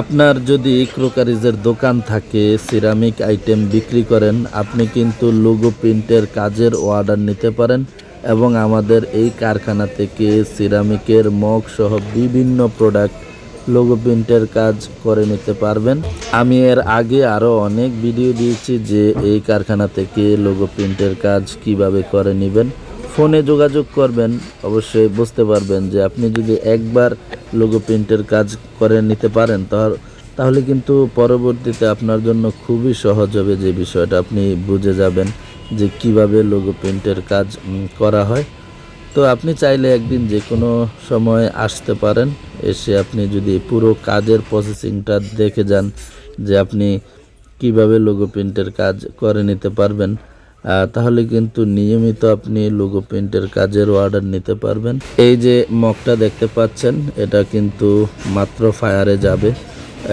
আপনার যদি ক্রোকারিজের দোকান থাকে, সিরামিক আইটেম বিক্রি করেন, আপনি কিন্তু লোগো প্রিন্টের কাজের অর্ডার নিতে পারেন এবং আমাদের এই কারখানা থেকে সিরামিকের মগ সহ বিভিন্ন প্রোডাক্ট লোগো প্রিন্টের কাজ করে নিতে পারবেন। আমি এর আগে আরও অনেক ভিডিও দিয়েছি যে এই কারখানা থেকে লোগো প্রিন্টের কাজ কীভাবে করে নেবেন। ফোনে যোগাযোগ করবেন, অবশ্যই বুঝতে পারবেন যে আপনি যদি একবার লোগো প্রিন্টের কাজ করে নিতে পারেন তাহলে কিন্তু পরবর্তীতে আপনার জন্য খুবই সহজ হবে যে বিষয়টা। আপনি বুঝে যাবেন যে কীভাবে লোগো প্রিন্টের কাজ করা হয়। তো আপনি চাইলে একদিন যে কোনো সময় আসতে পারেন, এসে আপনি যদি পুরো কাজের প্রসেসিংটা দেখে যান যে আপনি কীভাবে লোগো প্রিন্টের কাজ করে নিতে পারবেন। তাহলে কিন্তু নিয়মিত আপনি লোগো প্রিন্টের কাজের অর্ডার নিতে পারবেন। এই যে মগটা দেখতে পাচ্ছেন, এটা কিন্তু মাত্র ফায়ারে যাবে।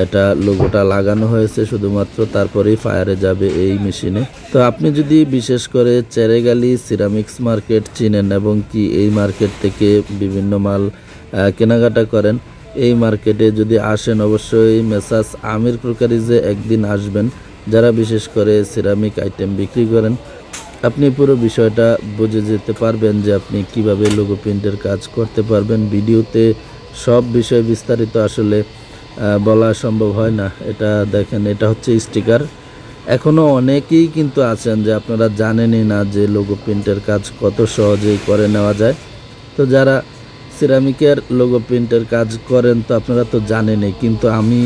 এটা লোগোটা লাগানো হয়েছে শুধুমাত্র, তারপরেই ফায়ারে যাবে এই মেশিনে তো আপনি যদি বিশেষ করে চেরেগালি সিরামিক্স মার্কেট চিনেন এবং কি এই মার্কেট থেকে বিভিন্ন মাল কেনাকাটা করেন, এই মার্কেটে যদি আসেন, অবশ্যই মেসাস আমির ক্রোকারিজে একদিন আসবেন, যারা বিশেষ করে সিরামিক আইটেম বিক্রি করেন আপনি পুরো বিষয়টা বুঝে যেতে পারবেন যে আপনি কীভাবে লোগো প্রিন্টের কাজ করতে পারবেন। ভিডিওতে সব বিষয় বিস্তারিত আসলে বলা সম্ভব হয় না। এটা দেখেন, এটা হচ্ছে স্টিকার এখনও অনেকেই কিন্তু আছেন যে আপনারা জানেনই না যে লোগো প্রিন্টের কাজ কত সহজেই করে নেওয়া যায়। তো যারা সিরামিকের লোগো প্রিন্টের কাজ করেন তো আপনারা তো জানেনই, কিন্তু আমি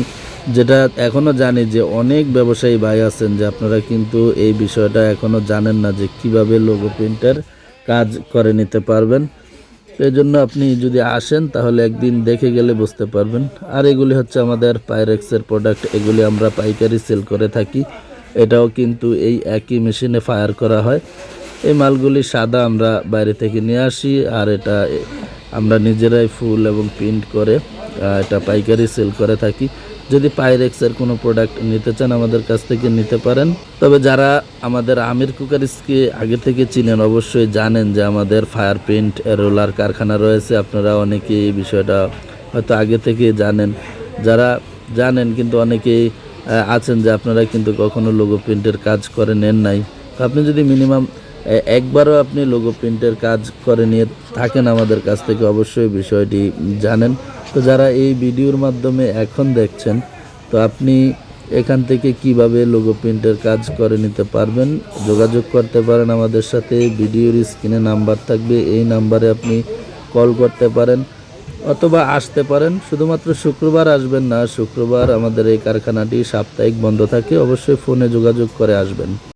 যেটা এখনও জানি যে অনেক ব্যবসায়ী ভাই আছেন যে আপনারা কিন্তু এই বিষয়টা এখনও জানেন না যে কীভাবে লোগো প্রিন্টের কাজ করে নিতে পারবেন। এই জন্য আপনি যদি আসেন তাহলে একদিন দেখে গেলে বুঝতে পারবেন। আর এগুলি হচ্ছে আমাদের পাইরেক্সের প্রোডাক্ট এগুলি আমরা পাইকারি সেল করে থাকি। এটাও কিন্তু এই একই মেশিনে ফায়ার করা হয়। এই মালগুলি সাদা আমরা বাইরে থেকে নিয়ে আসি, আর এটা আমরা নিজেরাই ফুল এবং প্রিন্ট করে এটা পাইকারি সেল করে থাকি। যদি পাইরেক্সের কোনো প্রোডাক্ট নিতে চান আমাদের কাছ থেকে নিতে পারেন। তবে যারা আমাদের আমির কুকারিসকে আগে থেকে চিনেন, অবশ্যই জানেন যে আমাদের ফায়ার পেন্ট রোলার কারখানা রয়েছে। আপনারা অনেকে এই বিষয়টা হয়তো আগে থেকে জানেন। যারা জানেন কিন্তু অনেকেই আছেন যে আপনারা কিন্তু কখনো লোগো প্রিন্টের কাজ করে নেন নাই। তো আপনি যদি মিনিমাম একবারও আপনি লোগো প্রিন্টের কাজ করে নিয়ে থাকেন আমাদের কাছ থেকে, অবশ্যই বিষয়টি জানেন। তো যারা এই ভিডিওর মাধ্যমে এখন দেখছেন, তো আপনি এখান থেকে কীভাবে লোগো প্রিন্টের কাজ করে নিতে পারবেন? যোগাযোগ করতে পারেন আমাদের সাথে, ভিডিওর স্ক্রিনে নাম্বার থাকবে, এই নাম্বারে আপনি কল করতে পারেন অথবা আসতে পারেন। শুধুমাত্র শুক্রবার আসবেন না, শুক্রবার আমাদের এই কারখানাটি সাপ্তাহিক বন্ধ থাকে, অবশ্যই ফোনে যোগাযোগ করে আসবেন।